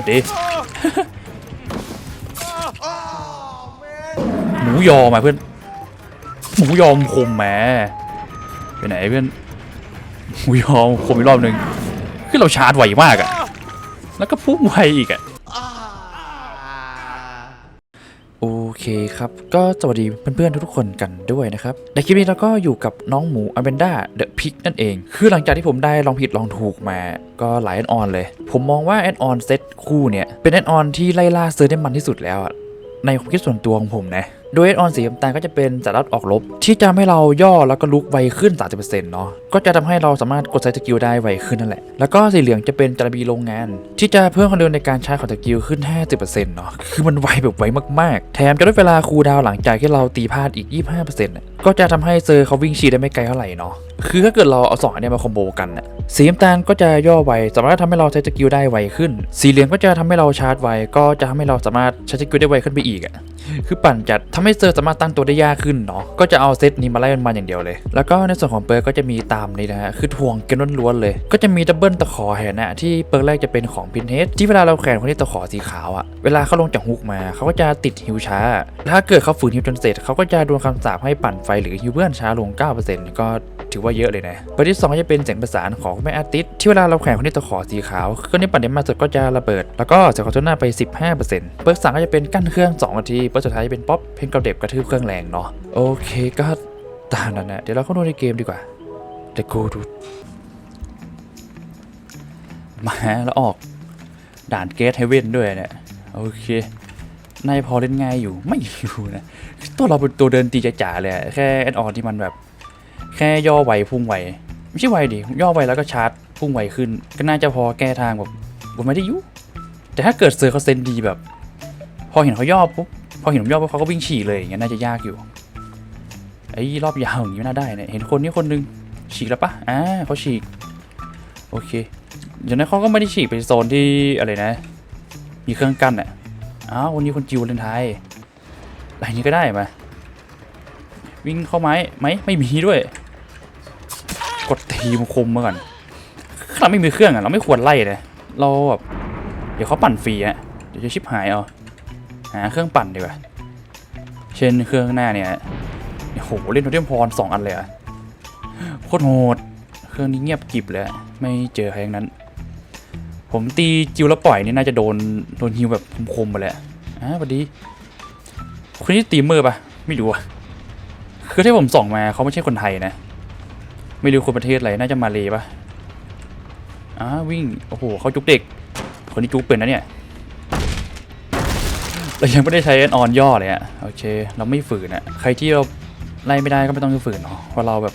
วัสดี หมูยอมาเพื่อน หมูยอมคมแหมไปไหนเพื่อน หมูยอมคมอีกรอบหนึ่งคือเราชาร์จไวมากอะแล้วก็พุ่งไวอีกอะโอเคครับก็สวัสดีเพื่อนๆทุกๆคนกันด้วยนะครับในคลิปนี้เราก็อยู่กับน้องหมูอเบนด้าเดอะพิกนั่นเอง คือหลังจากที่ผมได้ลองผิดลองถูกมาก็หลายแอนออนเลย ผมมองว่าแอนออนเซตคู่เนี่ย เป็นแอนออนที่ไล่ล่าเซอร์ได้มันที่สุดแล้วอะในความคิดส่วนตัวของผมนะ โดยเอออนสีน้ำตาลก็จะเป็นจัดรัดออกลบ ที่จะทำให้เราย่อแล้วก็ลุกไวขึ้น 30%เนาะก็จะทำให้เราสามารถกดใช้สกิลได้ไวขึ้นนั่นแหละ แล้วก็สีเหลืองจะเป็นจารบีโรงงาน ที่จะเพิ่มความเร็วในการใช้ของสกิลขึ้น 50%เนาะคือมันไวแบบไวมากๆ แถมจะลดเวลาคูลดาวหลังจากที่เราตีพลาดอีก 25%นะ ก็จะทำให้เซอร์เขาวิ่งฉีดได้ไม่ไกลเท่าไหร่เนาะ คือถ้าเกิดเราเอาสองอันนี้มาคอมโบกันน่ะสีน้ำตาลก็จะย่อไว สามารถทำให้เราใช้สกิลได้ไวขึ้น สีเหลืองก็จะทำให้เราชาร์จไว ก็จะทำให้เราสามารถใช้สกิลได้ไวขึ้นไปอีกอะคือปั่นจัดทำให้เซอร์สามารถตั้งตัวได้ยากขึ้นเนาะ ก็จะเอาเซตนี้มาไล่มันมาอย่างเดียวเลย แล้วก็ในส่วนของเปิร์กก็จะมีตามนี้นะฮะ คือทวงเกนล้วนๆเลย ก็จะมีดับเบิลตะขอแหนนะที่เปิร์กแรกจะเป็นของพินเฮดที่เวลาเราแขวนคนที่ตะขอสีขาวอะเวลาเขาลงจากฮุกมาเขาก็จะติดฮิวช้า ถ้าเกิดเขาฝืนฮิวจนเสร็จเขาก็จะโดนคำสาปให้ปั่นไฟหรือฮิวเพื่อนช้าลง 9%ก็ถือว่าเยอะเลยนะเปิที่สองจะเป็นเสียงประสานของแม่อาร์ติสที่เวลาเราแขวนคนที่ตะขอสีขาวเครื่องนี้ปั่นได้มากสุดก็จะระเบิด แล้วก็เสียงของทุนหน้าไป 15%เปิร์กสามก็จะเป็นกั้นเครื่อง2นาทีเปิร์กสุดท้ายจะเป็นป๊อปเพนกับเด็บกระทืบเครื่องแรงเนาะโอเคก็ตามนั้นนะเดี๋ยวเราเข้าดูในเกมดีกว่า The Go ดูมาแล้วออกด่านเกตเฮเว่นด้วยเนี่ยโอเค นายพอเล่นง่ายอยู่ไม่อยู่นะตัวเราเป็นตัวเดินตีจ๋าๆเลยแค่แอดออนที่มันแบบ แค่ย่อไวพุ่งไวไม่ใช่ไวดิย่อไวแล้วก็ชาร์จพุ่งไวขึ้น ก็น่าจะพอแก้ทางแบบบนไม่ได้อยุแต่ถ้าเกิดเซอร์เขาเซนดีแบบ พอเห็นเขาย่อปุ๊บพอเห็นผมย่อปุ๊บเขาก็วิ่งฉี่เลยอย่างเงี้ยน่าจะยากอยู่ไอ้รอบยาวอย่างนี้ไม่น่าได้เนี่ยเห็นคนนี้คนนึงฉีกแล้วปะอ่าเขาฉีกโอเคอย่างนั้นเขาก็ไม่ได้ฉีกไปโซนที่อะไรนะ มีเครื่องกั้นอะ อ้าววันนี้คนจิวเลนไทยอะไรนี้ก็ได้มาวิ่งเข้าไม้ไหมไม่มีด้วย กดทีมคมมาก่อนเราไม่มีเครื่องอะเราไม่ควรไล่เลยเราแบบเดี๋ยวเขาปั่นฟรีอะเดี๋ยวจะชิบหายเอาหาเครื่องปั่นดีกว่าเช่นเครื่องหน้าเนี่ยโอ้โหเล่นโทเทมพรสองอันเลยอะโคตรโหดเครื่องนี้เงียบกริบเลยไม่เจอใครทั้งนั้น ผมตีจิวแล้วปล่อยนี่น่าจะโดนโดนฮิวแบบคมๆไปเละอ่าสวัสดีคนนี้ตีมเมอปะไม่รู้อะคือที่ผมส่องมาเขาไม่ใช่คนไทยนะ ไม่รู้คนประเทศอะไรน่าจะมาเลยปะอ้าวิ่งโอ้โหเขาจุกเด็ก คนนี้จุกเป็นนะเนี่ยเรายังไม่ได้ใช้ออนย่อเลยอะโอเค เราไม่ฝืนอะใครที่เราไล่ไม่ได้ก็ไม่ต้องฝืนเนาะเพราะเราแบบ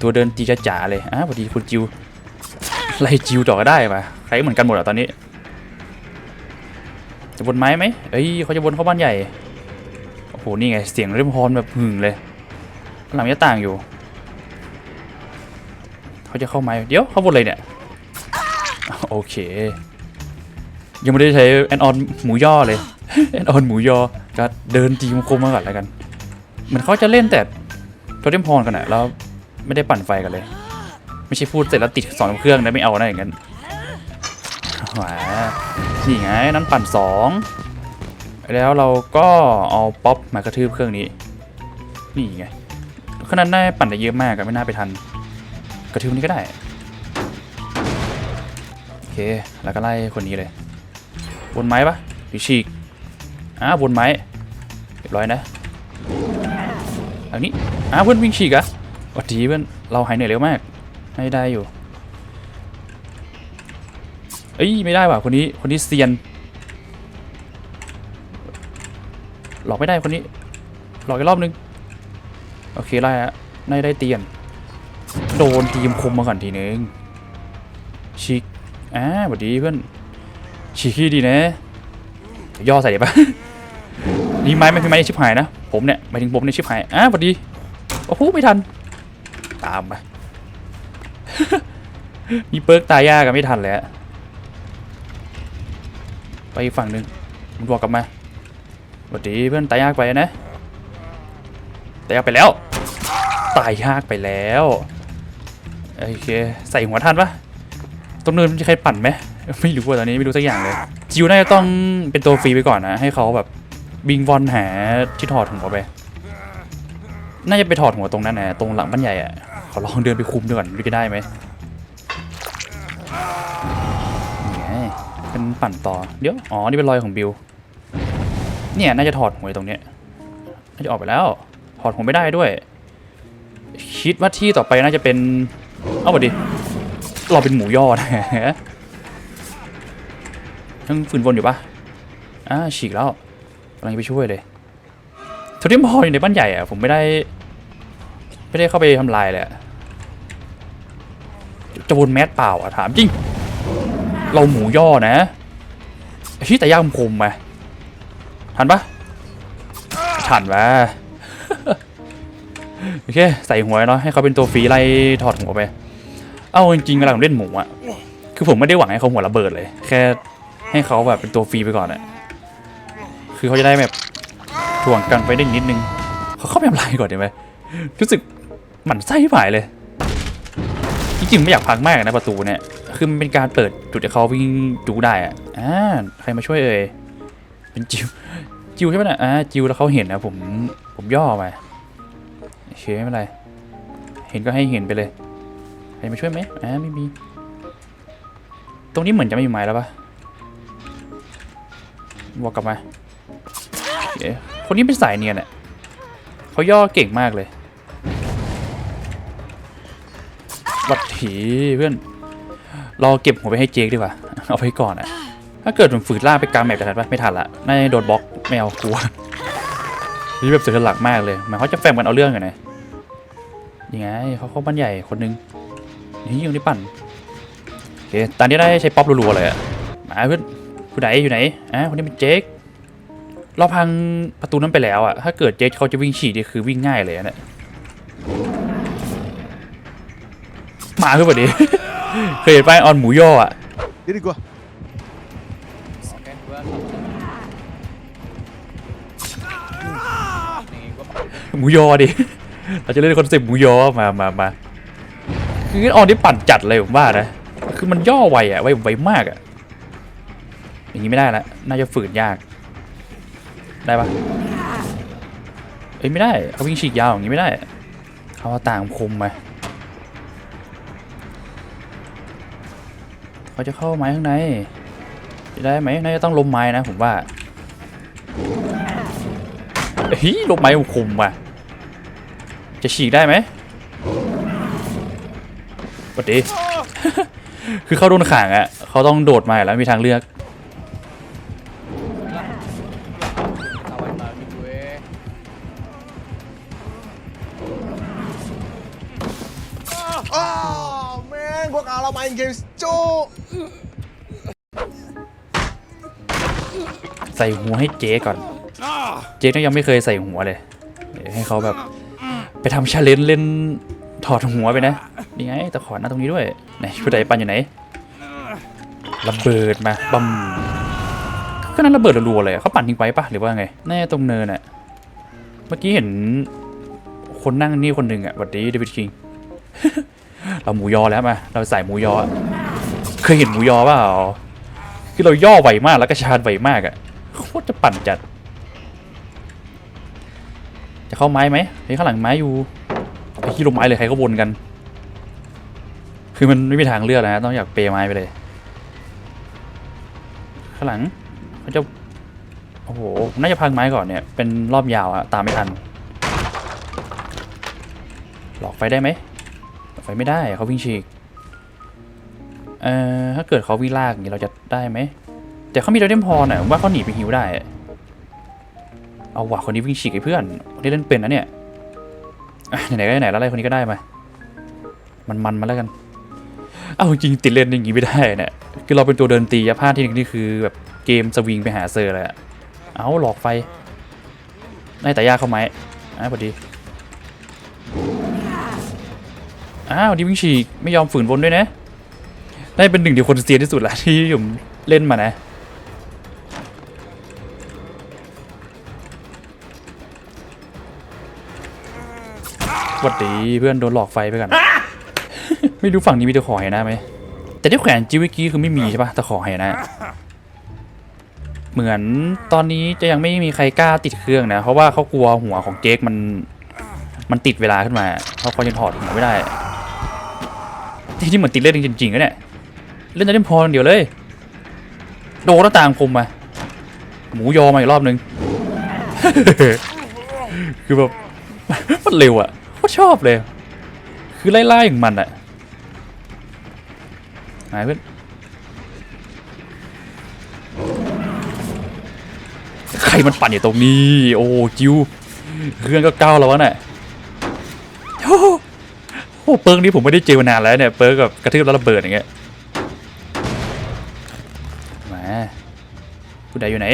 ตัวเดินตีจ๋าเลยอะพอดีคุณจิว ไล่จิวต่อก็ได้ปะใครเหมือนกันหมดอะตอนนี้ จะบนไม้ไหมเอ้ยเขาจะบนเข้าบ้านใหญ่ โอ้โห นี่ไง เสียงเริ่มฮอนแบบหึ่งเลย หลังจะต่างอยู่ เขาจะเข้าไม้เดี๋ยวเขาบนเลยเนี่ย โอเค ยังไม่ได้ใช้แอนออนหมูย่อเลยแอนออนหมูย่อก็เดินตีมคมมาก่อนแล้วกัน เหมือนเขาจะเล่นแต่โทเทมพรกันอะแล้วไม่ได้ปั่นไฟกันเลย ไม่ใช่พูดเสร็จแล้วติดสองเครื่องนะไม่เอานะอย่างนั้นหวานี่ไงนั้นปั่นสองแล้วเราก็เอาป๊อปมากระทืบเครื่องนี้ นี่ไงขนาดน่าปั่นได้เยอะมากอะไม่น่าไปทัน กระทืบนี้ก็ได้ โอเค แล้วก็ไล่คนนี้เลย บนไม้ปะหรือฉีกอ่าบนไม้เรียบร้อยนะอันนี้อ่าเพื่อนวิ่งฉีกอะวัดดีเพื่อนเราหายเหนื่อยเร็วมาก ไม่ได้อยู่ เอ้ยไม่ได้ว่ะคนนี้คนนี้เซียน หลอกไม่ได้คนนี้ หลอกอีกรอบนึง โอเคไล่อะได้ได้เตียน โดนทีมคุมมาก่อนทีนึงชิกอ่าสวัสดีเพื่อนชิขี้ดีนะย่อใส่เดี๋ยวปะนี่ไม้ไม่พี่ไม้ชิบหายนะ ผมเนี่ยหมายถึงผมเนี่ยชิบหายอ่าสวัสดี โอ้โหไม่ทัน ตามไป มีเปิร์กตายยากกันไม่ทันเลยอะไปฝั่งหนึ่งมันบอกกลับมาสวัสดีเพื่อนตายยากไปนะ ตายยากไปแล้ว ตายยากไปแล้ว โอเค ใส่หัวทันปะตรงเนินมีใครปั่นไหมไม่รู้ว่าตอนนี้ไม่รู้สักอย่างเลย จิวน่าจะต้องเป็นตัวฟรีไปก่อนนะ ให้เขาแบบบิงวอนหาที่ถอดหัวไป น่าจะไปถอดหัวตรงนั้นนะตรงหลังบ้านใหญ่อะ ขอลองเดินไปคุมดูก่อนดูจะได้ไหมนี่ไงเป็นปั่นต่อ เดี๋ยว อ๋อ นี่เป็นรอยของบิวเนี่ย น่าจะถอดหัวตรงเนี้ย น่าจะออกไปแล้ว ถอดหัวไม่ได้ด้วย คิดว่าที่ต่อไปน่าจะเป็น เอาบดดิเราเป็นหมูยอดยังฝืนวนอยู่ปะอ่าฉีกแล้วกำลังจะไปช่วยเลยโทเทมพออยู่ในบ้านใหญ่อะผมไม่ได้ ไม่ได้เข้าไปทำลายเลยอะ จะวนแมสเปล่าอะถามจริง เราหมูย่อนะชี้แต่ย่างคมไหมทันปะทันปะโอเค ใส่หัวเนาะให้เขาเป็นตัวฟรีไล่ถอดหัวไป เอาจริงๆเวลาผมเล่นหมูอะคือผมไม่ได้หวังให้เขาหัวระเบิดเลย แค่ให้เขาแบบเป็นตัวฟรีไปก่อนอะคือเขาจะได้แบบถ่วงกันไปได้นิดนึงเขาเข้าไปทำลายก่อนได้ไหมรู้สึกหมันไส้ผายเลย จริงๆไม่อยากพังมากนะประตูเนี่ย คือมันเป็นการเปิดจุดให้เขาวิ่งจูได้อะอ่าใครมาช่วยเอ่ย เป็นจิว จิวใช่ไหมนะอ่าจิวแล้วเขาเห็นนะผม ผมย่อไปโอเคไม่เป็นไร เห็นก็ให้เห็นไปเลย ใครมาช่วยไหมอ่าไม่มี ตรงนี้เหมือนจะไม่มีไม้แล้วปะบอกกลับมาคนนี้เป็นสายเนียนอะเขาย่อเก่งมากเลย บัดถีเพื่อนเราเก็บหัวไปให้เจคดีกว่า เอาไปก่อนอะถ้าเกิดผมฝืนล่ากไปกลางแมปจะทันปะไม่ทันละน่าจะโดนบล็อกไม่เอากลัวนี่แบบเสียหลักมากเลยหมายเขาจะแฟมกันเอาเรื่องกันไงยังไงเขาเข้าบ้านใหญ่คนนึงนี่ยังได้ปั่นโอเคตอนนี้ได้ใช้ป๊อปรัวๆเลยอะมาเพื่อนผู้ไหนอยู่ไหนอะคนนี้เป็นเจคเราพังประตูนั้นไปแล้วอะถ้าเกิดเจคเขาจะวิ่งฉีดนี่คือวิ่งง่ายเลยอะเนี่ย มาเพื่อนพอดีเคยเห็นป้ายออนหมูย่ออะ Diri gua. Oke, gua nih gua หมูยอดิ เราจะเล่นคอนเซ็ปต์หมูยอมามามาคือออนที่ปั่นจัดเลยผมว่านะ คือมันย่อไวอะไวไวมากอะอย่างนี้ไม่ได้ละ น่าจะฝืนยาก ได้ปะเอ้ยไม่ได้ เขาวิ่งฉีกยาวอย่างนี้ไม่ได้ เขาเอาต่างคมมา เขาจะเข้าไม้ข้างในจะได้ไหมน่าจะต้องลมไม้นะผมว่าเฮ้ยลมไม้คุมว่ะจะฉีกได้ไหมปกติคือเขาโดนขังอะเขาต้องโดดมาแล้วมีทางเลือก man, gua kalah main games, cuk. ใส่หัวให้เจ๊ก่อน เจ๊ก็ยังไม่เคยใส่หัวเลยเดี๋ยวให้เขาแบบ ไปทำชาเลนจ์เล่นถอดหัวไปนะ นี่ไงตะขอหน้าตรงนี้ด้วย ไหนผู้ใดปันอยู่ไหน ระเบิดมาบัมก็นั้นระเบิดรัวๆเลยอะเขาปั่นทิ้งไว้ปะหรือว่าไง แน่ตรงเนินอะเมื่อกี้เห็นคนนั่งนี่คนหนึ่งอะหวัดดีเดวิดคิง เราหมูยอแล้วมาเราใส่หมูยอเคยเห็นหมูยอเปล่าคือเราย่อไวมากแล้วก็ชาร์จไวมากอะโคตรจะปั่นจัด จะเข้าไม้ไหมเฮ้ยข้างหลังไม้อยู่ไปขี้ลงไม้เลยใครก็วนกัน คือมันไม่มีทางเลือกนะต้องอยากเปย์ไม้ไปเลย ข้างหลังเขาจะโอ้โหน่าจะพังไม้ก่อนเนี่ยเป็นรอบยาวอะตามไม่ทันหลอกไฟได้ไหม ไฟไม่ได้เขาวิ่งฉีกเอ่อถ้าเกิดเขาวิ่งลากอย่างนี้เราจะได้ไหมแต่เขามีโดเทมพอน่ะว่าเขาหนีไปฮิวได้ เอาว่ะคนนี้วิ่งฉีกไอ้เพื่อนคนนี้เล่นเป็นนะเนี่ยไหนๆก็ไหนแล้วอะไรคนนี้ก็ได้มา มันมันมาแล้วกัน เอาจริงติดเล่นอย่างงี้ไม่ได้เนี่ยคือเราเป็นตัวเดินตีอะพลาดที่นึงนี่คือแบบเกมสวิงไปหาเซอร์เลยอะเอาหลอกไฟได้แต่ยากเข้าไหมอะพอดี อ้าวดิวิงฉีไม่ยอมฝืนบนด้วยนะได้เป็นหนึ่งเดียวคนเซียที่สุดละที่ผมเล่นมานะ วัสดีเพื่อนโดนหลอกไฟไปกัน ไม่รู้ฝั่งนี้มีตะขอเห็นหน้าไหม แต่ที่แขวนจิวเมื่อกี้คือไม่มีใช่ปะตะขอให้นะ เหมือนตอนนี้จะยังไม่มีใครกล้าติดเครื่องนะ เพราะว่าเขากลัวหัวของเจคมัน มันติดเวลาขึ้นมา เขาเขาจะถอดหัวไม่ได้ ที่ที่เหมือนติดเล่นจริงๆนะเนี่ยเล่นได้พออย่างเดี๋ยวเลย โดนหน้าต่างคมมา หมูยอมาอีกรอบนึง คือแบบมันเร็วอะโคตรชอบเลย คือไล่ๆอย่างมันอะหายเพื่อนใครมันปั่นอยู่ตรงนี้ โอ้ จิวเครื่องก็เก้าแล้ววะเนี่ย โอ้เปิร์กนี้ผมไม่ได้เจอมานานแล้วเนี่ยเปิร์กกับกระทืบแล้วระเบิดอย่างเงี้ยมาผู้ใดอยู่ไหน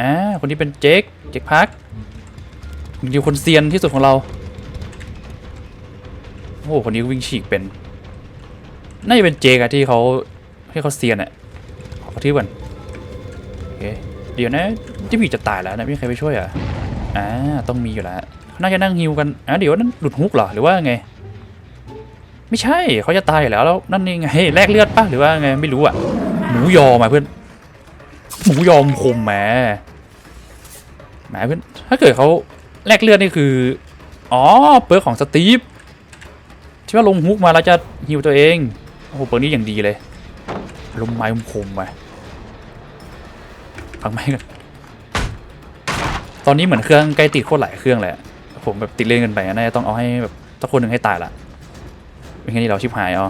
อ่าคนนี้เป็นเจคเจคพักอยู่คนเซียนที่สุดของเราโอ้โหคนนี้วิ่งฉีกเป็นน่าจะเป็นเจกอะที่เขาที่เขาเซียนอะขอกระทืบก่อนโอเคเดี๋ยวนะที่ผีจะตายแล้วนะไม่มีใครไปช่วยอะอ่าต้องมีอยู่แล้วน่าจะนั่งฮิวกันอ่าเดี๋ยวนั้นหลุดฮุกเหรอหรือว่าไง ไม่ใช่เขาจะตายอยู่แล้วแล้วนั่นนี่ไงแลกเลือดปะหรือว่าไงไม่รู้อะหมูยอมาเพื่อนหมูยอมคมแหมแหมเพื่อนถ้าเกิดเขาแลกเลือดนี่คืออ๋อเปิร์กของสตีฟที่ว่าลงฮุกมาแล้วจะฮิวตัวเองโอ้โหเปิร์กนี้อย่างดีเลยลมไม้คมไปฟังไม่กันตอนนี้เหมือนเครื่องใกล้ติดโคตรหลายเครื่องเละผมแบบติดเล่นกันไปน่าจะต้องเอาให้แบบสักคนหนึ่งให้ตายละ ไม่งั้นนี่เราชิบหายอา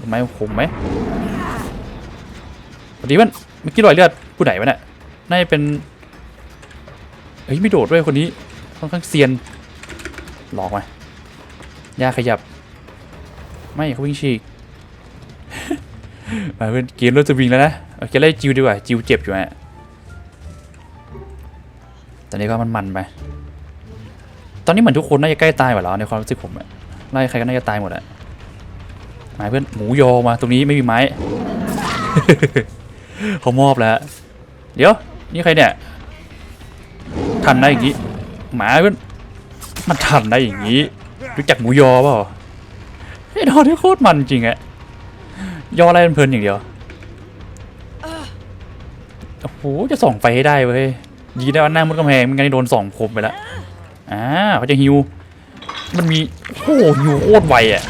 ลมไม้คมไหมพอดีมันเมื่อกี้รอยเลือดผู้ไหนวะเนี่ยน่าจะเป็นเฮ้ยไม่โดดด้วยคนนี้ค่อนข้างเซียนหลอกไหมยาขยับ ไม่เขาวิ่งฉีกมาเพื่อนเกมรถจะวิ่งแล้วนะโอเคไล่จิวดีกว่าจิวเจ็บอยู่ฮะตอนนี้ก็มันมันไปตอนนี้เหมือนทุกคนน่าจะใกล้ตายหมดแล้วในความรู้สึกผมอะไล่ใครก็น่าจะตายหมดอะ มาเพื่อนหมูยอมาตรงนี้ไม่มีไม้เขามอบแล้ว เดี๋ยว นี่ใครเนี่ยทันได้อย่างงี้หมาเพื่อนมันทันได้อย่างงี้ รู้จักหมูยอเปล่าไอ้ดอนี่โคตรมันจริงอะยออะไรเพลินอย่างเดียวโอ้โหจะส่องไฟให้ได้เว้ยยีได้ว่าหน้ามุดกำแพงไม่งั้นโดนส่องคมไปแล้วอ่าเขาจะฮิวมันมีโอ้โหฮิวโคตรไวอะ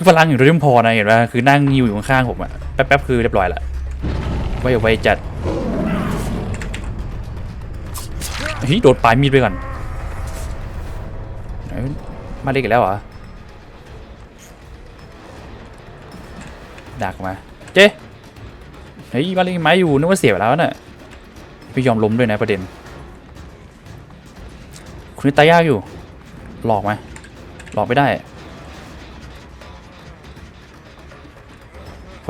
คือพลังอยู่ด้วยพอนะเห็นป่ะคือนั่งฮิวอยู่ข้างๆผมอะแป๊บๆคือเรียบร้อยละไวไวจัดเฮ้ยโดดปลายมีดไปก่อนมาเล็กอีกแล้วเหรอดักมา เจ๊เฮ้ยบ้าเล็กไม้อยู่นึกว่าเสียไปแล้วน่ะไม่ยอมล้มด้วยนะประเด็น คุณนี่ตายยากอยู่ หลอกไหมหลอกไม่ได้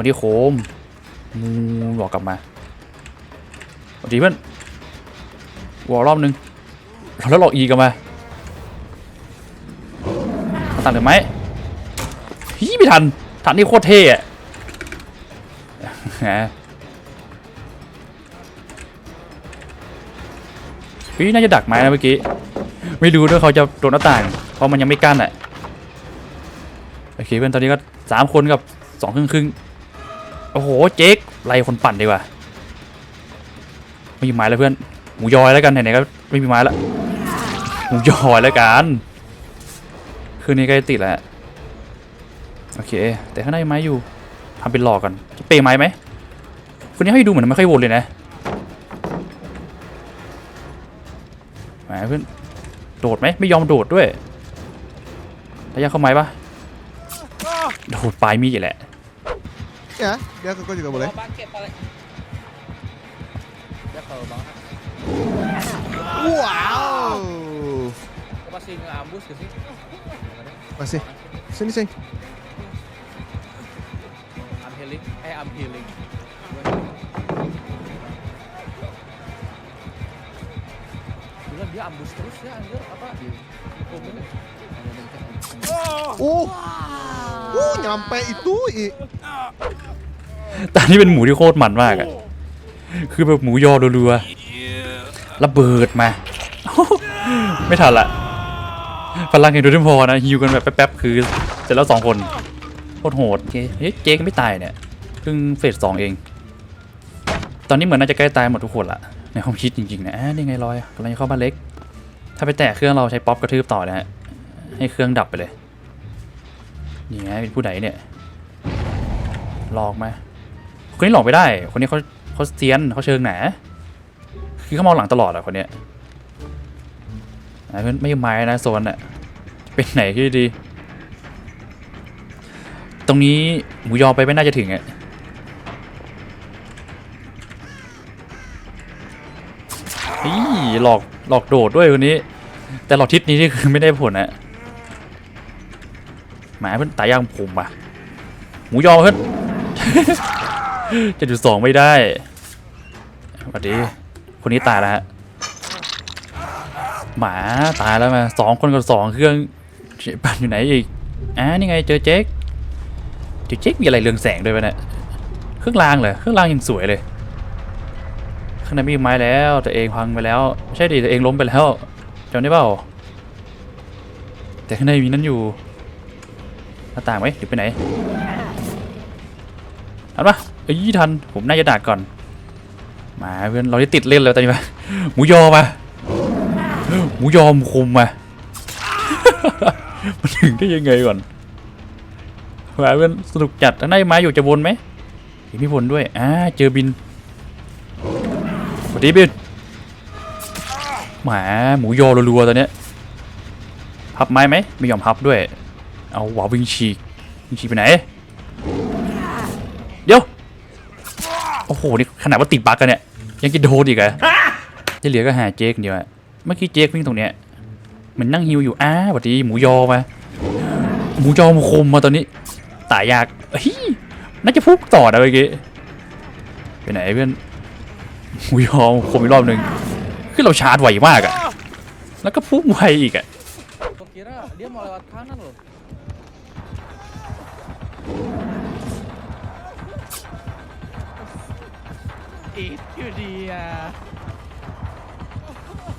คนที่โคมมูหลอกกลับมาสวัสดีเพื่อนวอลรอบนึงแล้วหลอกอีกลับมามาตัดหรือไหมฮีไม่ทันทันนี่โคตรเท่อะฮะพี่น่าจะดักไม้นะเมื่อกี้ ไม่รู้ด้วยเขาจะโดนหน้าต่าง เพราะมันยังไม่กั้นอะ โอเคเพื่อนตอนนี้ก็สามคนกับสองครึ่งครึ่ง โอ้โหเจ๊กไล่คนปั่นดีกว่าไม่มีไม้แล้วเพื่อนหมูยอยแล้วกันไหนๆก็ไม่มีไม้ละหมูยอยแล้วกันคืนนี้ใกล้ติดแล้วโอเค แต่ข้างในไม้อยู่ทำเป็นหลอกก่อนจะเปย์ไม้ไหมคนนี้ให้ดูเหมือนไม่ค่อยวนเลยนะแหมเพื่อนโดดไหมไม่ยอมโดดด้วยระยะเข้าไม้ปะโดดปลายมีดแหละ Ya, dia ke juga boleh. Ya. Wow. Masih ngambus ke sih? Masih. Sini sini. I'm healing. Eh, I'm healing. Gila dia ambus terus ya anjir apa? Oh. Uh. Uh, nyampe itu. i- ตอนนี้เป็นหมูที่โคตรมันมากอะคือแบบหมูยอรัวๆระเบิดมา ไม่ทันละพลังแห่งดูดิพอนะฮิวกันแบบแป๊บๆคือเสร็จแล้วสองคนโคตรโหดเจ๊เฮ้ยเจ๊ก็ไม่ตายเนี่ยเพิ่งเฟสสองเอง ตอนนี้เหมือนน่าจะใกล้ตายหมดทุกคนละในความคิดจริงๆนะอ่านี่ไงลอยกำลังจะเข้าบ้านเล็ก ถ้าไปแตะเครื่องเราใช้ป๊อปกระทืบต่อนะฮะให้เครื่องดับไปเลยนี่ไงเป็นผู้ใดเนี่ย หลอกมาคนนี้หลอกไม่ได้ คนนี้เขาเขาเซียนเขาเชิงหนาคือเขามองหลังตลอดอะคนเนี้ยอะเพื่อนไม่ไม้นะโซนอะเป็นไหนที่ดี ตรงนี้หมูยอไปไม่น่าจะถึงอะอีหลอกหลอกโดดด้วยคนนี้ แต่หลอกทิศนี้นี่คือไม่ได้ผลอะหมาเพื่อนตายย่างผมอะหมูยอเพื่อน จะจุดสองไม่ได้สวัสดีคนนี้ตายแล้วฮะหมาตายแล้วมาสองคนกับสองเครื่องปั่นอยู่ไหนอีกอ่านี่ไงเจอเจ๊กเจอเจ๊กมีอะไรเรืองแสงด้วยปะเนี่ยเครื่องรางเหรอเครื่องรางยังสวยเลยข้างในมีไม้แล้วแต่เองพังไปแล้วใช่ดิแต่เองล้มไปแล้วจำได้เปล่าแต่ข้างในมีนั่นอยู่หน้าต่างไหมหรือไปไหน ทันปะเอ้ยทัน ผมน่าจะดักก่อน มาเพื่อนเราได้ติดเล่นแล้วตอนนี้มาหมูยอมาหมูยอมคุมมามันถึงได้ยังไงก่อนมาเพื่อนสนุกจัดข้างในไม้อยู่จะวนไหมเห็นพี่วนด้วย อ่า เจอบินสวัสดีบินหมาหมูยอรัวๆตอนเนี้ยพับไม้ไหมไม่ยอมพับด้วย เอาหวาวิ่งฉีกวิ่งฉีกไปไหน ดี๋ยวโอ้โหนี่ขนาดว่าติดบั๊กกันเนี่ยยังจะโดนอีกเหรอที่เหลือก็หาเจ๊กเดียวอะเมื่อกี้เจ๊กวิ่งตรงเนี้ยมันนั่งฮิวอยู่อ้าสวัสดีหมูยอมาหมูยอมาคมมาตอนนี้ตายยากเฮ้ยน่าจะพุกต่อนะเมื่อกี้ไปไหนเพื่อนหมูยอมคมอีกรอบหนึ่งคือเราชาร์จไวมากอะแล้วก็พุ่งไวอีกอะ Gua kira dia mau lewat kanan loh.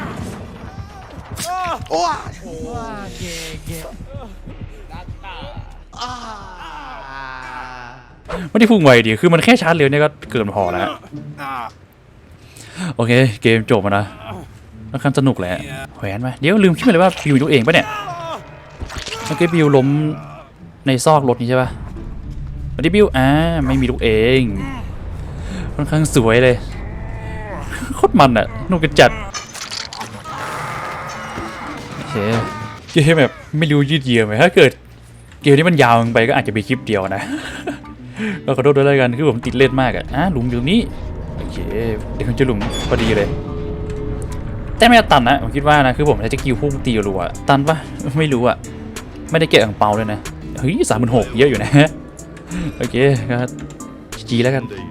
Itu dia. โอ้ Wah, GG. ไม่ได้พุ่งไวดีคือมันแค่ชาร์จเร็วเนี่ยก็เกินพอแล้วฮะโอเค เกมจบแล้วนะค่อนข้างสนุกแหละแขวนมาเดี๋ยวลืมคิดไปเลยว่าบิวอยู่เองปะเนี่ยเมื่อกี้บิวล้มในซอกรถนี่ใช่ปะวันนี้บิวอ่าไม่มีลูกเอง ค่อนข้างสวยเลยโคตรมันอะสนุกกันจัดโอเคเกมแบบไม่รู้ยืดเยื้อไหมถ้าเกิดเกมนี้มันยาวไปก็อาจจะมีคลิปเดียวนะก็ขอโทษด้วยแล้วกันคือผมติดเล่นมากอะอะหลุมอยู่ตรงนี้โอเคเดี๋ยวผมจะหลุมพอดีเลย แต่ไม่ตันนะผมคิดว่านะคือผมใช้สกิลพุ่งตีรัวๆตันปะไม่รู้อะไม่ได้เก็บอ่างเปาเลยนะเฮ้ยสามหมื่นหกเยอะอยู่นะโอเคก็จีแล้วกัน They